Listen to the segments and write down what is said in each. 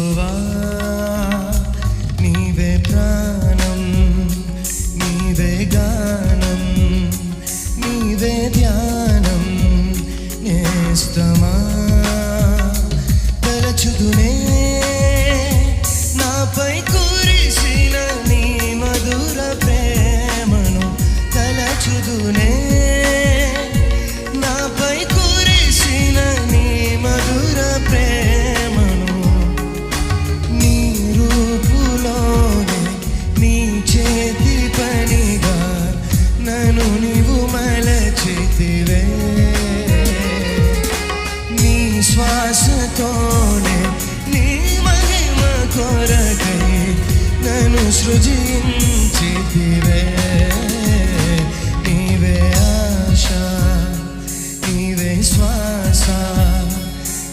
యేసువా నీవే ప్రాణం నీవే గానం నీవే ధ్యానం నేస్తమా తరచుదునే విశ్వాసతోనే నీ మహిమ కొరకై నన్ను సృజించితివే. నీవే ఆశ నీవే శ్వాస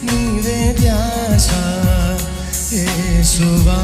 నీవే ధ్యాస ఏ సువా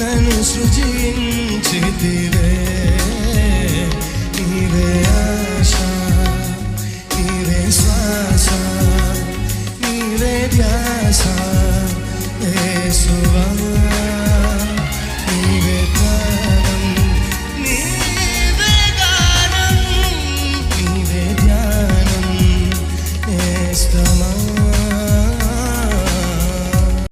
నన్ను సృజించితివే. నీవే ఆశ నీవే శ్వాస నీవే ధ్యాస. యేసువా